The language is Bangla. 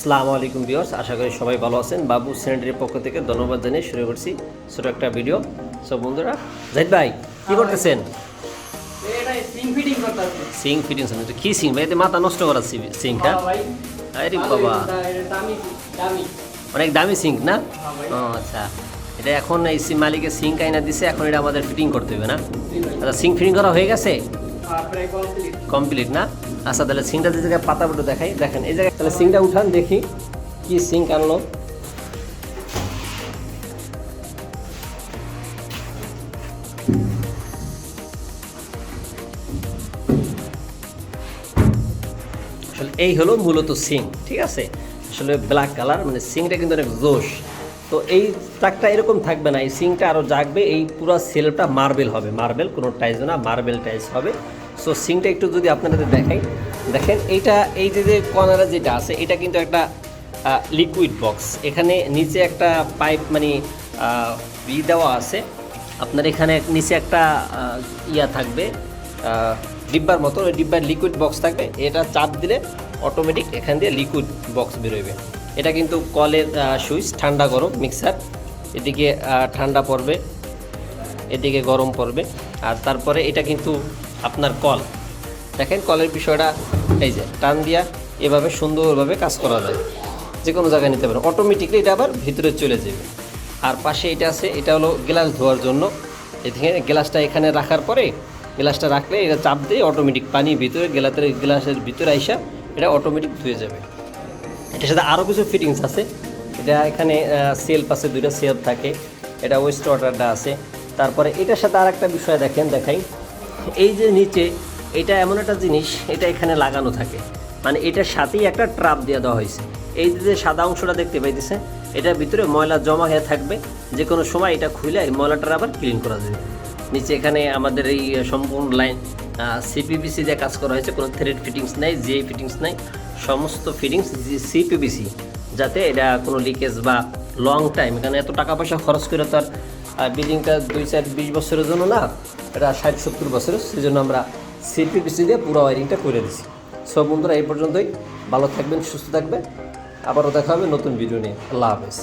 আসসালামু আলাইকুম ভিউয়ার্স আশা করি সবাই ভালো আছেন। বাবু স্যানিটারির পক্ষ থেকে ধন্যবাদ জানিয়ে শুরু করছি ছোট একটা ভিডিও। সব বন্ধুরা জাহিদ ভাই কি করতেছেন? সিং ফিটিং সিং শুনে কি সিং ভাই? এতে মাথা নষ্ট করা সিংটা? ভাই। আরে বাবা। অনেক দামি সিঙ্ক না? হ্যাঁ ও আচ্ছা। এটা এখন এই সি মালিকের সিঙ্ক আইনা দিছে এখন এটা আমাদের ফিটিং করতে হবে না? আচ্ছা সিঙ্ক ফিটিং করা হয়ে গেছে? কমপ্লিট না? আচ্ছা তাহলে সিংটা যে জায়গায় পাতা পুটো দেখাই, দেখেন, এই জায়গায় তাহলে সিংটা উঠান, দেখি কি সিঙ্ক আনলো। এই হলো মূলত সিং, ঠিক আছে? আসলে ব্ল্যাক কালার মানে সিংটা কিন্তু অনেক জোশ। তো এই ট্রাকটা এরকম থাকবে না, এই সিংটা আরও জাগবে, এই পুরো সেলফটা মার্বেল হবে। মার্বেল কোনো টাইলস না মার্বেল টাইলস হবে। সো সিংটা একটু যদি আপনাদের দেখাই, দেখেন এইটা, এই যে যে কর্নারে যেটা আছে, এটা কিন্তু একটা লিকুইড বক্স এখানে নিচে একটা পাইপ মানে ই দেওয়া আছে। আপনার এখানে নিচে একটা ইয়া থাকবে ডিব্বার মতো, ওই ডিব্বার লিকুইড বক্স থাকবে। এটা চাপ দিলে অটোমেটিক এখান দিয়ে লিকুইড বক্স বেরোবে। এটা কিন্তু কলের সুইচ, ঠান্ডা গরম, মিক্সার। এদিকে ঠান্ডা পড়বে, এদিকে গরম পড়বে। আর তারপরে এটা কিন্তু আপনার কল। দেখেন কলের বিষয়টা, এই যে, টান দিয়া এভাবে সুন্দরভাবে কাজ করা যায়। যে কোনো জায়গায় নিতে পারেন। অটোমেটিকলি এটা আবার ভিতরে চলে যাবে। আর পাশে এটা আছে, এটা হলো গ্লাস ধোয়ার জন্য। এদিকে গ্লাসটা এখানে রাখার পরে, গ্লাসটা রাখলে এটা চাপ দিয়ে অটোমেটিক পানি ভিতরে, গ্লাসের গ্লাসের ভিতরে আইসা এটা অটোমেটিক ধুয়ে যাবে। এটার সাথে আরও কিছু ফিটিংস আছে। এটা এখানে সেলফ আছে, দুইটা সেলফ থাকে। এটা ওয়েস্ট ওয়াটারটা আছে। তারপরে এটার সাথে আর একটা বিষয় দেখেন, দেখাই। এই যে নিচে, এটা এমন একটা জিনিস, এটা এখানে লাগানো থাকে। মানে এটার সাথেই একটা ট্রাপ দিয়ে দেওয়া হয়েছে। এই যে সাদা অংশটা দেখতে পাইতেছে এটার ভিতরে ময়লা জমা হয়ে থাকবে। যে কোনো সময় এটা খুলে এই ময়লাটা আবার ক্লিন করা যাবে। নিচে এখানে আমাদের এই সম্পূর্ণ লাইন সিপিবিসি দিয়ে কাজ করা হয়েছে, কোনো থ্রেড ফিটিংস নাই জিআই ফিটিংস নাই। সমস্ত ফিটিংস সিপিবিসি যাতে এটা কোনো লিকেজ বা লং টাইম এখানে এত টাকা পয়সা খরচ করে তার বিল্ডিংটা দুই চার বিশ বছরের জন্য না, এটা ষাট সত্তর বছরের সেই জন্য আমরা সিপিবিসি দিয়ে পুরো ওয়ারিংটা করে দিছি সব বন্ধুরা, এই পর্যন্তই। ভালো থাকবেন, সুস্থ থাকবেন। আবারও দেখা হবে নতুন ভিডিও নিয়ে। আল্লাহ হাফেজ।